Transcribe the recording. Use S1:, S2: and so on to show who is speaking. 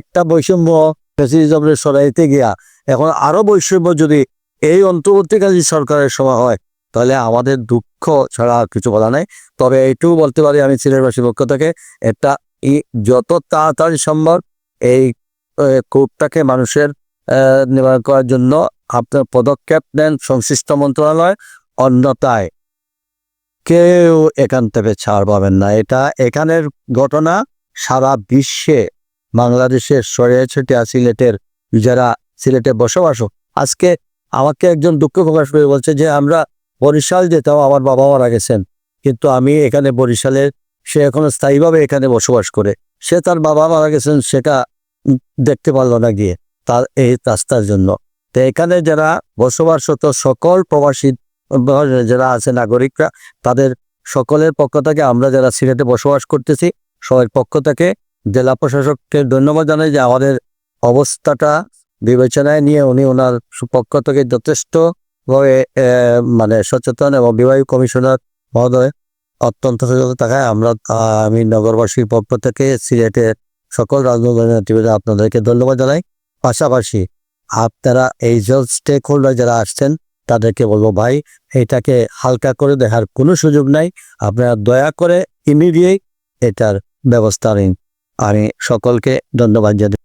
S1: একটা বৈষম্য ফ্যাসিজমের সরাইতে গিয়া এখন আরও বৈষম্য যদি এই অন্তর্বর্তীকালীন সরকারের সময় হয়, তাহলে আমাদের দুঃখ ছাড়া কিছু বলা নাই। তবে এইটুকু বলতে পারি আমি সিলেটবাসীর পক্ষ থেকে, এটা এই যত তাড়াতাড়ি সম্ভব এই কোপটাকে মানুষের নিবারণ করার জন্য আপনার পদক্ষেপ নেন সংশ্লিষ্ট মন্ত্রণালয় অন্যতায় কেউ এখান থেকে ছাড় পাবেন না। এটা এখানের ঘটনা সারা বিশ্বে বাংলাদেশের সরিয়ে ছিটিয়া সিলেটের যারা সিলেটে বসবাস, আজকে আমাকে একজন দুঃখ প্রকাশ করে বলছে যে, আমরা বরিশাল যেতাম আমার বাবা মারা গেছেন, কিন্তু আমি এখানে বরিশালের, সে এখনও স্থায়ীভাবে এখানে বসবাস করে। সে তার বাবা মারা গেছেন, সেটা দেখতে পারল না গিয়ে তার এই রাস্তার জন্য। তো এখানে যারা বসবাসরত সকল প্রবাসী, যারা আছে নাগরিকরা, তাদের সকলের পক্ষ থেকে আমরা যারা সিলেটে বসবাস করতেছি, সবার পক্ষ থেকে জেলা প্রশাসককে ধন্যবাদ জানাই যে আমাদের অবস্থাটা বিবেচনায় নিয়ে উনি ওনার পক্ষ থেকে যথেষ্ট ভাবে আহ, মানে সচেতন এবং বিভাগীয় কমিশনার মহোদয় অত্যন্ত সচেতন থাকায় আমরা আমি নগরবাসীর পক্ষ থেকে সিলেটের সকল রাজনৈতিক নেতৃবৃন্দ আপনাদেরকে ধন্যবাদ জানাই। পাশাপাশি আপনারা এই জল স্টেক হোল্ডার যারা আসছেন তাদেরকে বলব ভাই এটাকে হালকা করে দেখার কোনো সুযোগ নাই। আপনারা দয়া করে ইমিডিয়েট এটার ব্যবস্থা নিন। আমি সকলকে ধন্যবাদ জানাই